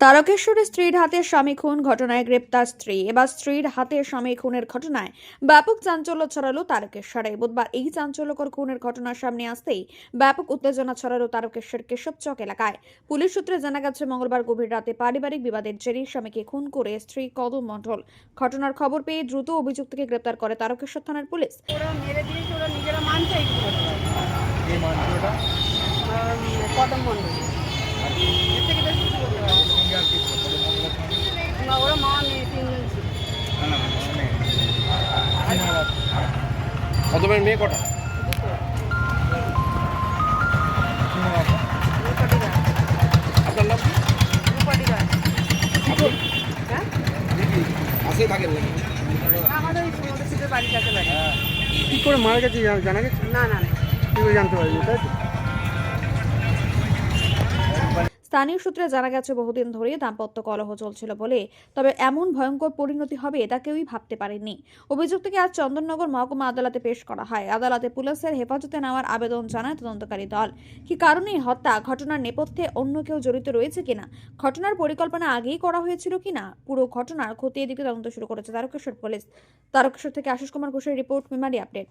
তারকেশ্বরের স্ত্রীর হাতে স্বামী খুন ঘটনায় গ্রেপ্তার স্ত্রী। এবার স্ত্রীর হাতে স্বামী খুনের ঘটনায় ব্যাপক চাঞ্চল্য ছড়ালো তারকেশ্বরে। বুধবার এই চাঞ্চল্যকর খুনের ঘটনার সামনে আসতেই ব্যাপক উত্তেজনা ছড়ালো তারকেশ্বর কেশবচক এলাকায়। পুলিশ সূত্রে জানা গেছে মঙ্গলবার গভীর রাতে পারিবারিক বিবাদের জেরে স্বামীকে খুন করে স্ত্রী কদম মণ্ডল ঘটনার খবর পেয়ে দ্রুত অভিযুক্তকে গ্রেপ্তার করে তারকেশ্বর থানার পুলিশ। ওরা মেরে কত মেয়ের মেয়ে কটা? আপনার? নাম হ্যাঁ থাকেন নাকি? আমাদের বাড়ি কী করে মারা গেছে জানা- গেছে? না না না। কি করে জানতে পারবি তাই তো? স্থানীয় সূত্রে জানা গেছে, বহুদিন ধরে দাম্পত্য কলহ চলছিল বলে। তবে এমন ভয়ঙ্কর পরিণতি হবে তা কেউই ভাবতে পারেননি। অভিযুক্তকে আজ চন্দননগর মহকুমা আদালতে পেশ করা হয়। আদালতে পুলিশের হেফাজতে নেওয়ার আবেদন জানায় তদন্তকারী দল। কি কারণে হত্যা, ঘটনার নেপথ্যে অন্য কেউ জড়িত রয়েছে কিনা, ঘটনার পরিকল্পনা আগেই করা হয়েছিল কিনা, পুরো ঘটনার খতিয়ে দিকে তদন্ত শুরু করেছে তারকেশ্বর পুলিশ। তারকেশ্বর থেকে আশিস কুমার ঘোষের রিপোর্ট, মেমারি আপডেট।